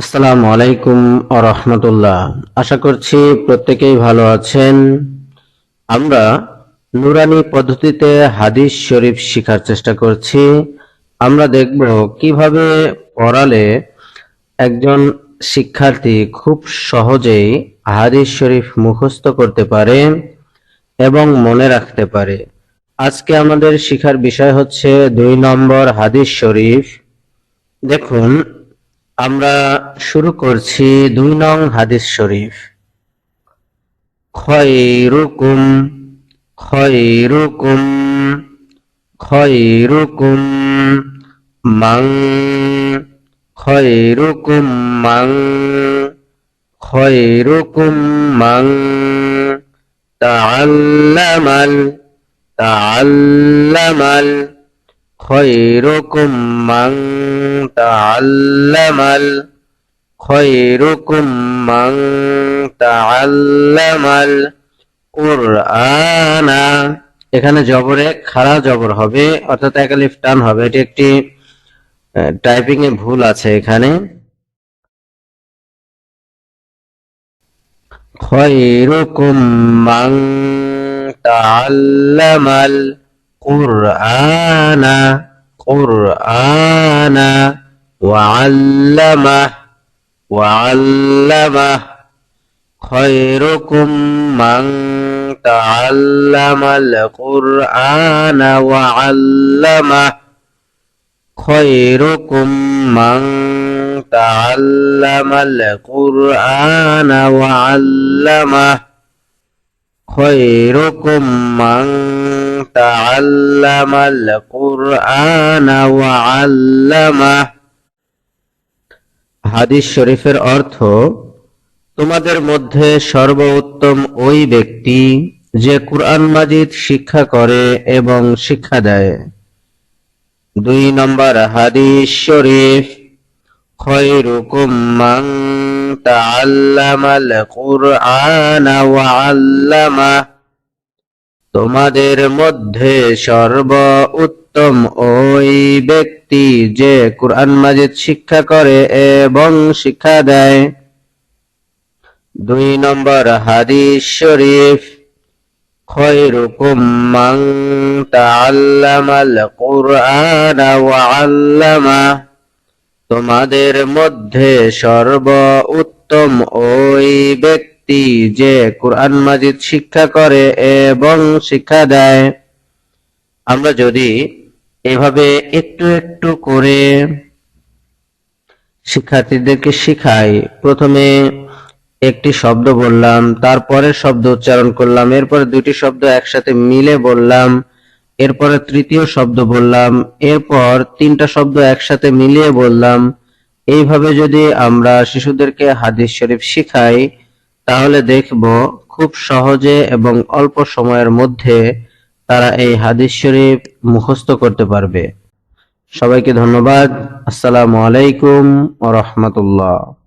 আসসালামু আলাইকুম রহমতুল্লাহ। আশা করছি প্রত্যেকেই ভালো আছেন। আমরা নুরানি পদ্ধতিতে হাদিস শরীফ শেখার চেষ্টা করছি। আমরা দেখব কীভাবে পড়ালে একজন শিক্ষার্থী খুব সহজেই হাদিস শরীফ মুখস্থ করতে পারে এবং মনে রাখতে পারে। আজকে আমাদের শিখার বিষয় হচ্ছে দুই নম্বর হাদিস শরীফ। দেখুন আমরা শুরু করছি দুই নং হাদিস শরীফ। খয়রুকুম খয়রুকুম খয়রুকুম, মাং খয়রুকুম মাং খয়রুকুম, মাং, তাআল্লামাল তাআল্লামাল। خيركم من تعلم ال- خيركم من تعلم القرآن এখানে জবরে খাড়া জবর হবে অর্থাৎ একালিফ টান হবে এটি একটি টাইপিং এ ভুল আছে এখানে خيركم من تعلم القرآن قرآن وعلمه وعلمه. خيركم من تعلم القرآن وعلمه. خيركم من تعلم القرآن وعلمه. خيركم من تعلم القرآن وعلمه হাদিস শরীফের অর্থ তোমাদের মধ্যে সর্বোত্তম ওই ব্যক্তি যে কুরআন মাজিদ শিক্ষা করে এবং শিক্ষা দেয় দুই নম্বর হাদিস শরীফ খয়রুকুম মান তাআল্লামাল কুরআন ওয়া আল্লামা তোমাদের মধ্যে সর্ব উত্তম ওই ব্যক্তি যে কোরআন মাজিদ শিক্ষা করে এবং শিক্ষা দেয়। দুই নম্বর হাদিস শরীফ, খৈরুকুম কুরআন আল্লামা। তোমাদের মধ্যে সর্ব উত্তম ওই ব্যক্তি ব্যক্তি যে কোরআন মাজিদ শিক্ষা করে এবং শিক্ষা দেয়, আমরা যদি এভাবে একটু একটু করে শিক্ষার্থীদেরকে শিখাই, প্রথমে একটি শব্দ বললাম তারপরে শব্দ উচ্চারণ করলাম, এরপরে দুটি শব্দ একসাথে মিলে বললাম, এরপরে তৃতীয় শব্দ বললাম, এরপর তিনটা শব্দ একসাথে মিলিয়ে বললাম। এইভাবে যদি আমরা শিশুদেরকে হাদিস শরীফ শিখাই তাহলে দেখব খুব সহজে এবং অল্প সময়ের মধ্যে তারা এই হাদিস শরীফ মুখস্থ করতে পারবে। সবাইকে ধন্যবাদ। আসসালামু আলাইকুম ও রহমতুল্লাহ।